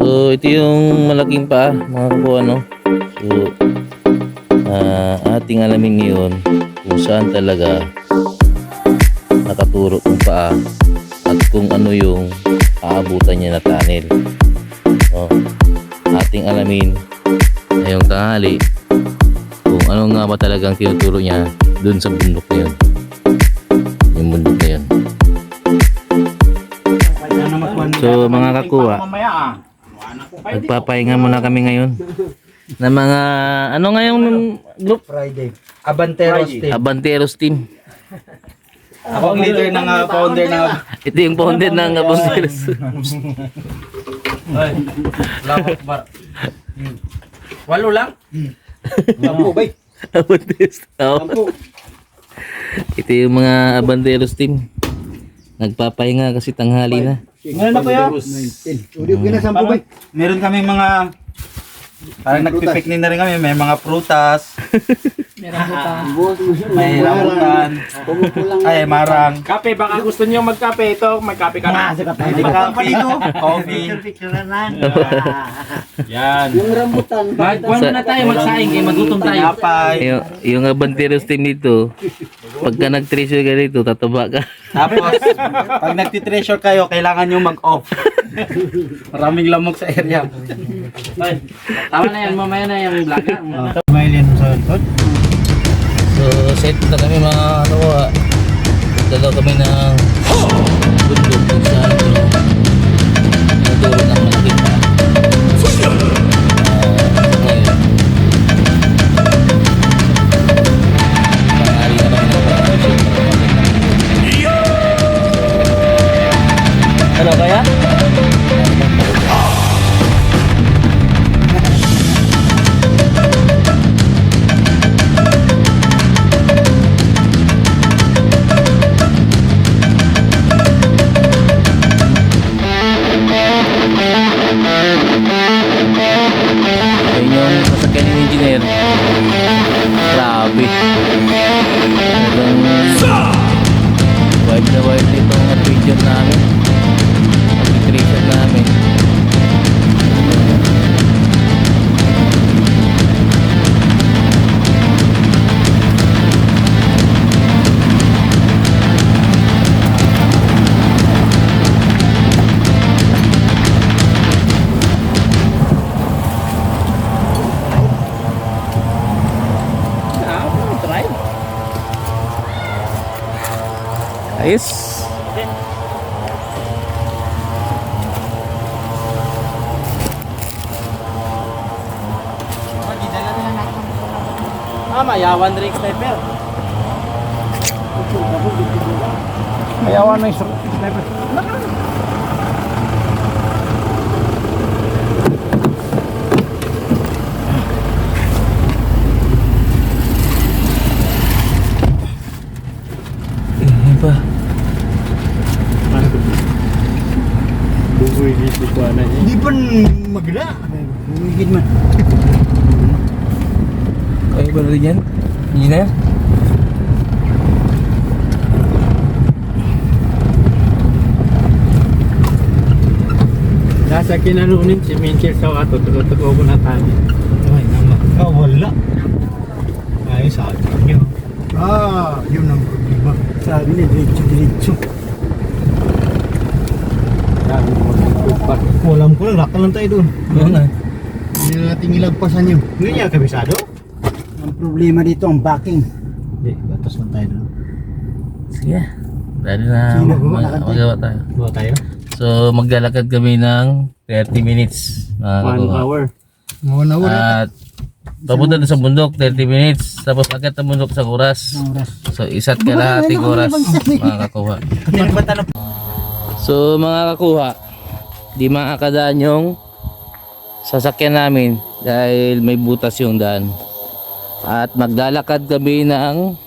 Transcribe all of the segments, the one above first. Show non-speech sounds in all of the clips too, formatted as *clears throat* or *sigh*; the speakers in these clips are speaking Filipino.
So, ito yung malaking paa, mga kabuo, no? So, ah, ating alamin ngayon kung saan talaga nakaturo ng paa at kung ano yung aabutan niya na tunnel. No? Ating alamin ngayong tanghali kung ano nga ba talagang tinuturo niya dun sa bundok na yun. Yung bundok na yun. So, mga kakuha, ah. Nagpapahinga muna kami ngayon. Na mga ano ngayong group? Friday. Abanteros team. Abanteros team. Ako ang leader ng ah, founder ng Ito yung founder ng Abanteros. Ay, Allahu Akbar. Hmm. Walo lang? Sampu, bay. Abanteros. Oo. Sampu. Ito yung mga Abanteros team. Nagpapahinga kasi tanghali na. Ngayon na kuya? Parang Meron kami mga Parang nagpipiknik na rin kami, may mga prutas, *laughs* may rambutan, ay marang, Kape, baka gusto niyo magkape. Ito, magkape ka na. may coffee, coffee. *laughs* Yan. Mag, na tayo magsaing kay magutom Tinapay. yung, yung Abanteros team dito, pagka nag-treasure ka dito, tataba ka. Tapos, *laughs* pag nagtitreasure kayo, kailangan nyo mag-off. Maraming lamok sa area. Ay, Tama na yan, mamaya na yung vlog. So, set na kami mga ano ko ah. Dalaw kami ng bundok kung Ayos. Tama, yawan rin sniper. Ayawan na yung sniper. Hindi pa magla. Bumigid man. Kaya ba rin yan? Engineer? Nasa kinanunin si Minchel sa ato, tututuko ko na tayo. Ay, naman. Ah, wala. Ay, sa atin nyo. Ah, yun ang problema. Sabi niya, diretso, diretso. Walang ko lang, lakal lang tayo doon. Oo na. Hindi na natin ilagpasan yun. Hindi niya kabisado? Ang problema dito, ang backing. Hindi, batas man tayo doon. Sige. Dahil na Sige, mag- maglakad tayo. magawa tayo. So, maglalakad kami ng 30 minutes. Mga One kakuha. hour. Mga nawala. At papunta doon sa bundok, 30 minutes. Tapos akit ang bundok sa oras. So, isa't kalahating oras, mga kakuha. So, mga kakuha, di makakadaan yung sasakyan namin dahil may butas yung daan. At maglalakad kami ng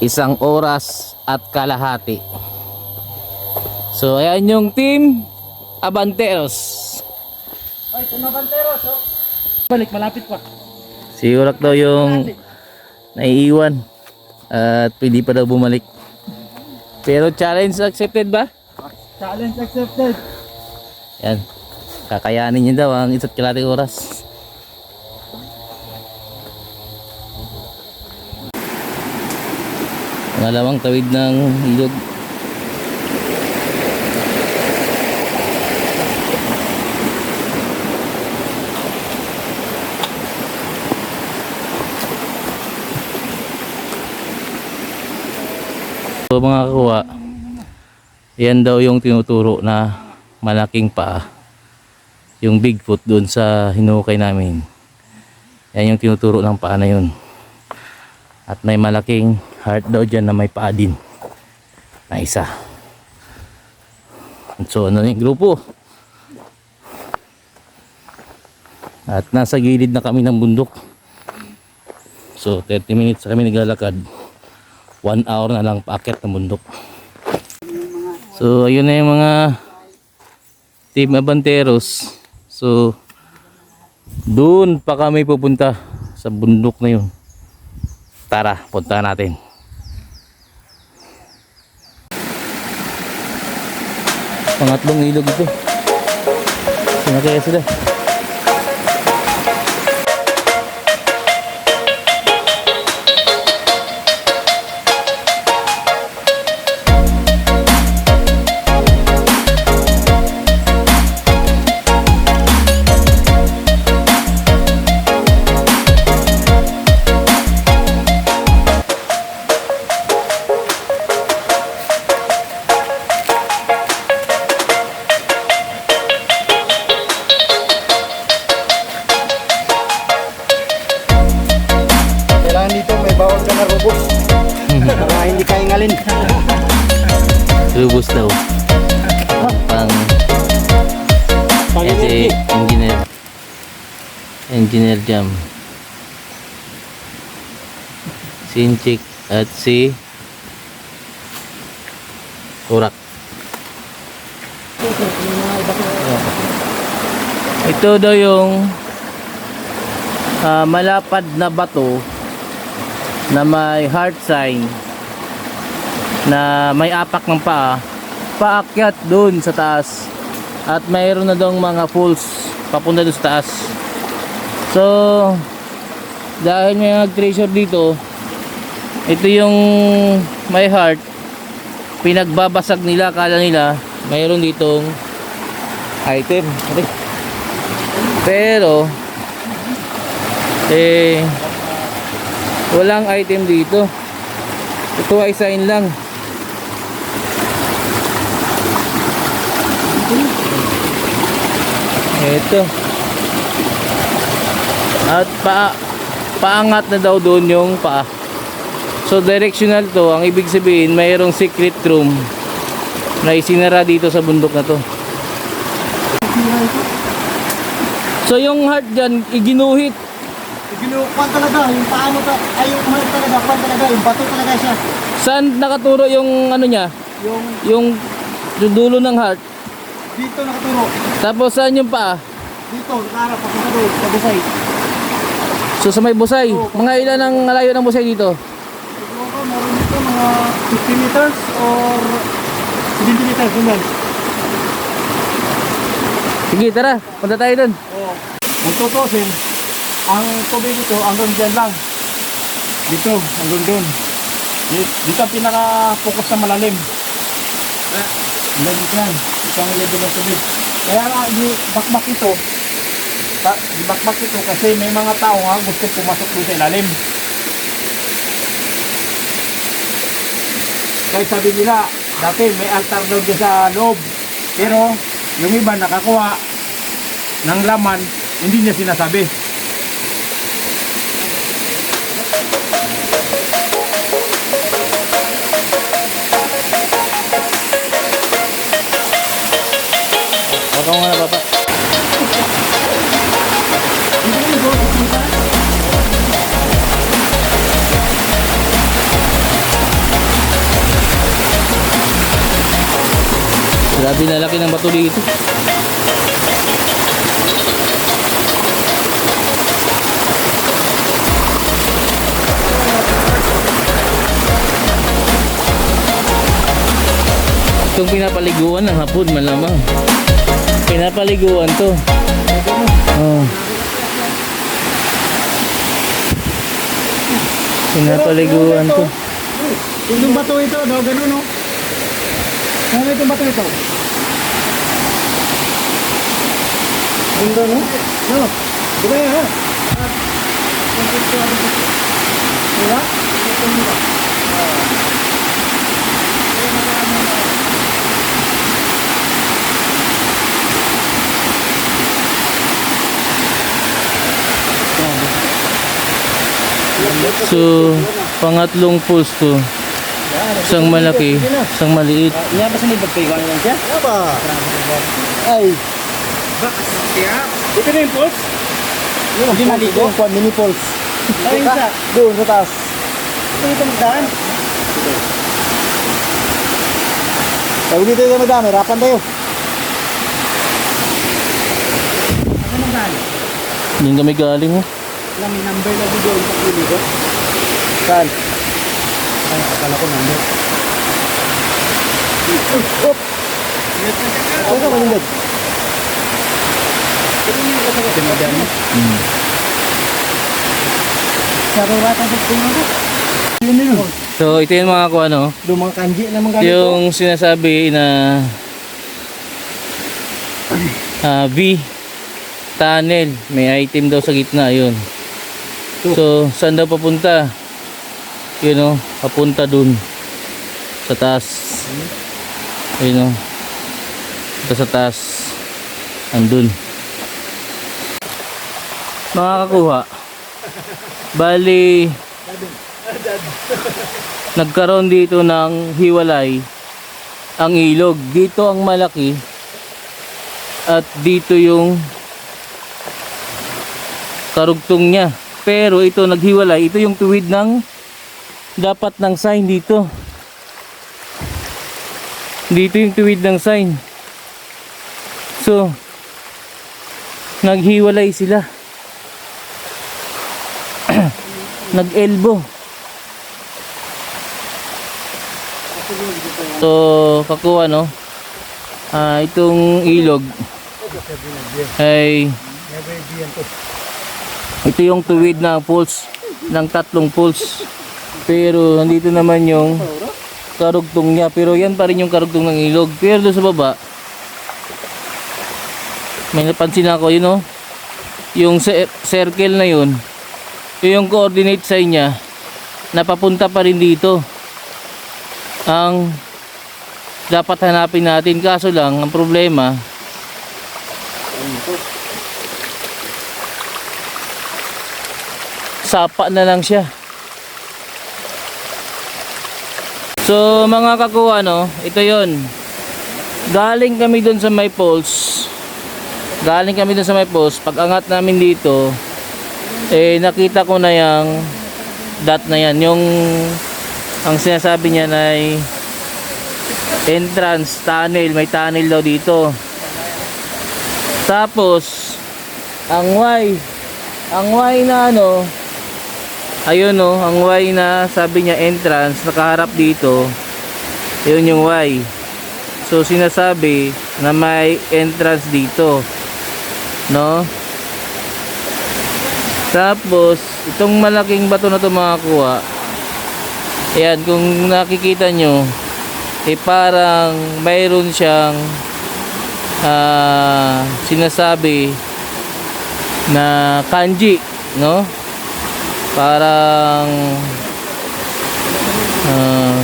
isang oras at kalahati. So, ayan yung team Abanteros. Balik, malapit pa. Si Urak daw yung naiiwan at pwede pa daw bumalik. Pero challenge accepted ba? Challenge accepted. Yan. Kakayanin niya daw ang isa't kalating oras. Pangalawang tawid ng ilog. Mga kakuha, yan daw yung tinuturo na malaking paa. Yung Bigfoot doon sa hinukay namin. Yan yung tinuturo ng paa na yun. At may malaking heart daw dyan na may paa din. Na isa. So ano yung grupo? At nasa gilid na kami ng bundok. So 30 minutes kami naglalakad. 1 hour na lang paakyat ng bundok. So ayun na yung mga Team Abanteros. So doon pa kami pupunta sa bundok na yun. Tara, punta natin. Pangatlong ilog ito. Sino kaya sila? Engineer Jam. Si Inchik at si Urak. Ito daw yung ah, malapad na bato na may heart sign na may apak ng paa paakyat doon sa taas at mayroon na daw mga falls papunta doon sa taas so dahil may nag treasure dito ito yung may heart. Pinagbabasag nila kala nila mayroon ditong item. Pero eh walang item dito. Ito ay sign lang. Ito at pa paangat na daw doon yung pa so directional to. Ang ibig sabihin mayroong secret room na isinara dito sa bundok na to. So yung heart dyan iginuhit. Ginukuan talaga, yung paano ka, ay yung mahal talaga, kuan talaga, yung bato talaga siya. saan nakaturo yung ano niya? Yung yung yung dulo ng heart? Dito nakaturo, tapos saan yung paa? Dito, nakaharap, doon, sa busay. So sa may busay mga ilan ang layo ng busay dito Siguro ko, meron dito mga 50 meters or 70 meters, ganyan. sige tara punta tayo dun Oo. Kung tutusin, ang tubig dito hanggang dyan lang. Dito, hanggang. Di- Dito ang pinaka-focus na malalim. Hanggang dito yan. Ito ang level ng tubig. Kaya nga, bakbak ito. Ta- bakbak ito kasi may mga tao nga gusto pumasok doon sa ilalim. Kaya sabi nila, dati may altar daw dyan sa loob. Pero, yung iba nakakuha ng laman, hindi niya sinasabi. Ako nga baba. Grabe na laki ng bato dito. Itong pinapaliguan ng hapon malamang. Pinapaliguan to. Oh. Pinapaliguan to. Yung bato ito daw ganun no. Ano itong bato ito? Ganda, no? No. Diba yan, ha? Diba? So, pangatlong pulse to. Isang malaki, isang maliit. Iya ba sa nibag kayo? Ano yan siya? Ano ba? Ay. Ito na yung pulse? Hindi maligo? Yung mini pulse. Ay, isa. Doon, sa taas. Ito ito magdaan. Sabi dito yung magdaan, hirapan tayo. Ano magdaan? Diyan kami galing oh. Alam, may number na video yung pagpili ko. Saan? Ay, akala ko number. Oop! Ako ka sa? Yun yun. So, ito yung mga kuha no. Doon mga kanji naman ganito. Yung sinasabi na ah, V tunnel, may item daw sa gitna, yun. So, saan daw papunta? Yun o, papunta dun. Sa taas. Yun o. Ito sa taas. Andun. Mga kakuha. Bali, nagkaroon dito ng hiwalay ang ilog. Dito ang malaki at dito yung karugtong niya. Pero ito naghiwalay. Ito yung tuwid ng dapat ng sign dito. Dito yung tuwid ng sign. So, naghiwalay sila. *clears throat* Nag-elbow. So, kakuha no. Ah, itong ilog ay ito yung tuwid na pulse ng tatlong pulse. Pero nandito naman yung karugtong niya. Pero yan pa rin yung karugtong ng ilog. Pero doon sa baba, may napansin ako yun oh. Yung cir- circle na yun, yun yung coordinate sign niya, napapunta pa rin dito. Ang dapat hanapin natin. Kaso lang, ang problema, sapa na lang siya. So mga kakuha no, ito yon. Galing kami doon sa may poles. Galing kami doon sa may poles. Pag angat namin dito, eh nakita ko na yung dot na yan. Yung ang sinasabi niya na ay entrance tunnel. May tunnel daw dito. Tapos, ang Y, ang Y na ano, ayun no, ang Y na sabi niya entrance, nakaharap dito, yun yung Y. So, sinasabi na may entrance dito. No? Tapos, itong malaking bato na ito mga kuha, ayan, kung nakikita nyo, eh parang mayroon siyang ah, sinasabi na kanji, no? Parang ah,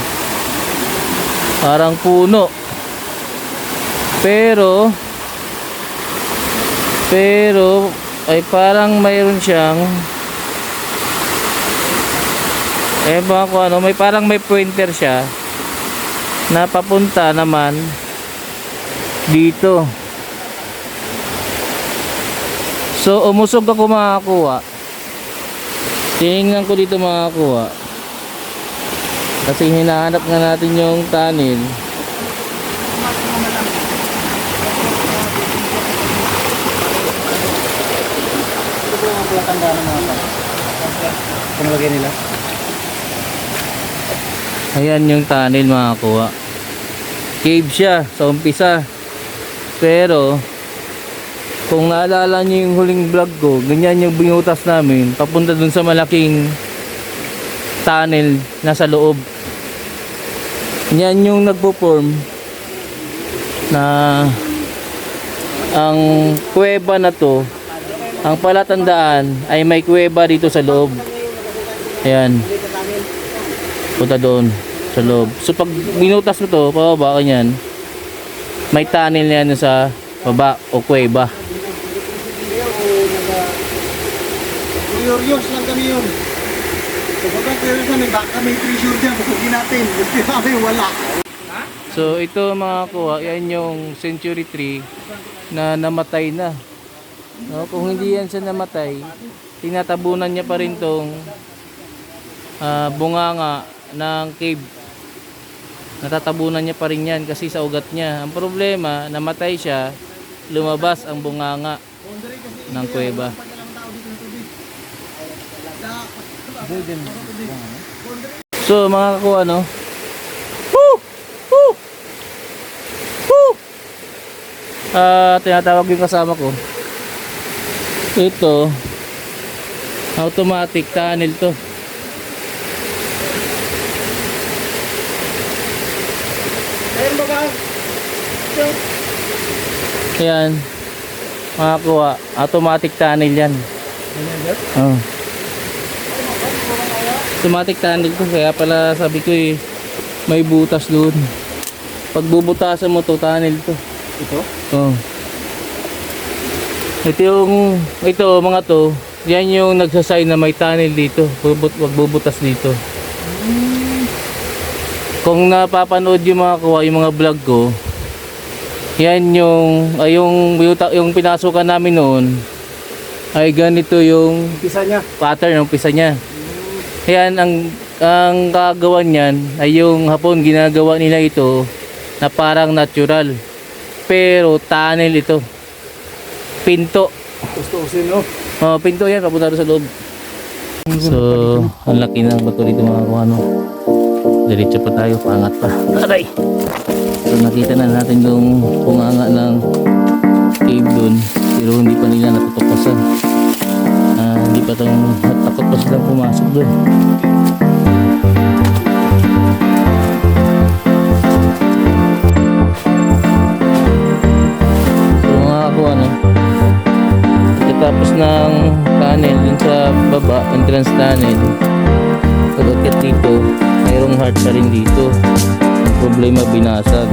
parang puno. Pero pero ay parang mayroon siyang eh baka kung ano, may parang may pointer siya na papunta naman dito. So, umusog ako makakuha. Tinignan ko dito makakuha. Kasi hinahanap nga natin yung pa. Kung lagay nila. Ayan yung tunnel makakuha. cave siya sa umpisa. Pero kung naalala niyo yung huling vlog ko, ganyan yung binutas namin papunta dun sa malaking tunnel nasa loob. Yan yung nagpo-form na ang kuweba na to ang palatandaan ay may kuweba dito sa loob. Ayan. Punta doon sa loob. So pag binutas mo to, pababa ka niyan, may tunnel na yan sa baba o kuweba. Curious lang kami yun. So, pag curious kami, baka may treasure dyan. Busugin natin. Gusto kami wala. So ito mga kuha, yan yung century tree na namatay na. No, kung hindi yan siya namatay, tinatabunan niya pa rin tong ah, bunganga ng cave. Natatabunan niya pa rin yan kasi sa ugat niya. Ang problema, namatay siya, lumabas ang bunganga ng kuweba. So mga kuha no, Woo! Woo! Woo! Ah, tinatawag yung kasama ko. Ito automatic tunnel to. Ayan. Mga kuha, automatic tunnel yan. Oh. Automatic tunnel to kaya pala sabi ko eh may butas doon. Pag bubutasan mo to, tunnel to. Ito? Oh. Ito yung, ito mga to, yan yung nagsasay na may tunnel dito. Bubut, wag bubutas dito. Kung napapanood yung mga kuha, yung mga vlog ko, yan yung, ay yung, yung, yung pinasukan namin noon, ay ganito yung Pisa niya. pattern ng pisa niya. Ayan, ang, ang kagawan niyan ay yung hapon ginagawa nila ito na parang natural. Pero tunnel ito. Pinto. Gusto ko sino. Oh, pinto yan, papunta sa loob. So, ang laki ng bato dito mga kuhano. Diretso pa tayo, pangat pa. Aray! So, nakita na natin yung punganga ng cave doon. Pero hindi pa nila natutuklasan. Hindi pa tong takot pa silang pumasok doon. So, mga kuhano, Pagkatapos ng tunnel dun sa baba, entrance tunnel, pag-akit dito, mayroong heart pa rin dito. Ang problema binasag.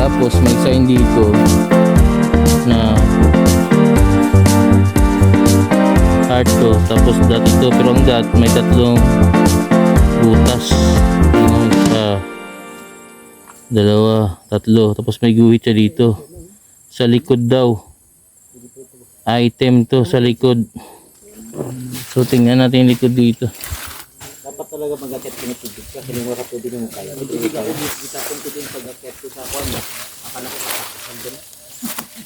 Tapos may sign dito na heart to. Tapos dot ito, pero ang dot may tatlong butas. Yun, isa, dalawa, tatlo. Tapos may guhit siya dito. Sa likod daw item to sa likod. So tingnan natin yung likod dito. Dapat talaga mag-akit ko ng tubig. Kasi nung wala tubig mo kaya. Hindi kaya. Kita kong tubig pag-akit ko sa kwan. Akala ko din.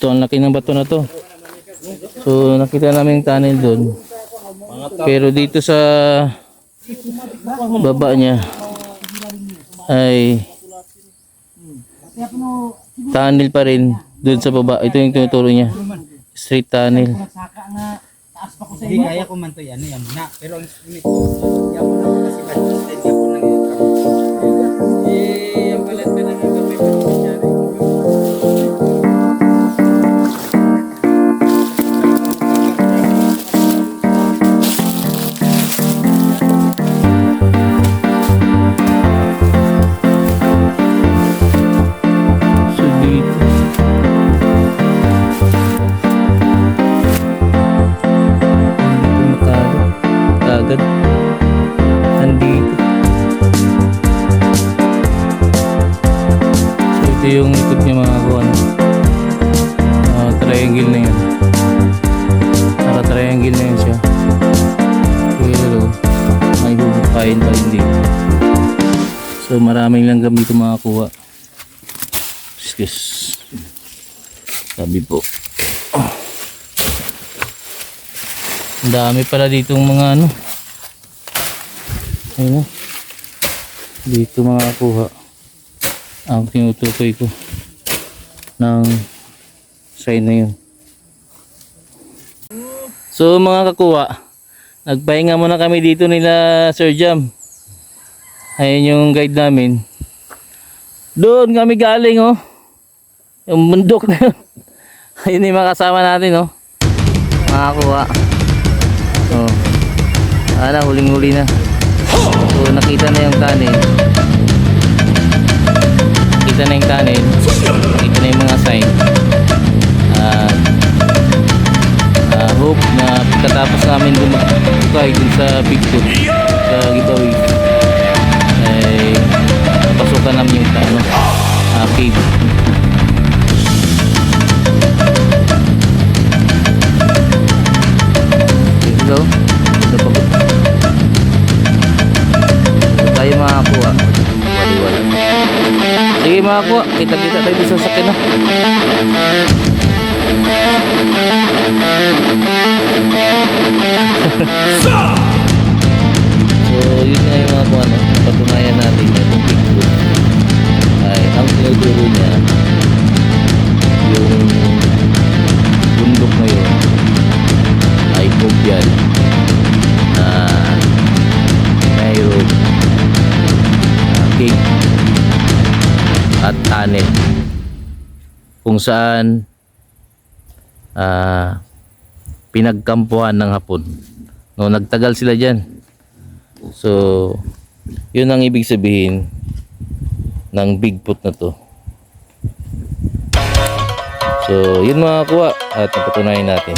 Ito ang laki ng bato na to. So nakita namin tunnel doon. Pero dito sa baba niya ay tunnel pa rin doon sa baba. Ito yung tinuturo niya. Straight tunnel. Hindi kaya ko yan, na. Pero ang ko, yan mo lang kasi consistent, yan mo lang yung Eh, ang balat na lang yung likod niya mga kuwan. Ah, triangle na yan. Naka-triangle na yan siya. Pero may bubukain pa rin dito. So maraming langgam dito mga kuha. Excuse. Sabi po. Ang dami pala ditong mga ano. Ayun. Dito mga kuha. Ang tinutukoy ko ng sign na yun. So mga kakuha, nagpahinga muna kami dito nila Sir Jam. Ayun yung guide namin. Doon kami galing oh. Yung bundok na yun. *laughs* Ayun yung mga kasama natin oh. Mga kakuha. Oh. Ano, huling-huli na. So nakita na yung tunnel. Nakita na yung tunnel. Nakita na yung mga sign. Ah, ah, hope na pagkatapos namin lumagkay dun sa big foot sa giveaway ay pasukan namin yung ano, ah, cave. Sige makakuha. Kita-kita tayo sa sakin na. So, tunnel kung saan ah pinagkampuhan ng hapon. No nagtagal sila diyan so yun ang ibig sabihin ng Bigfoot na to. So yun mga kuha at napatunayan natin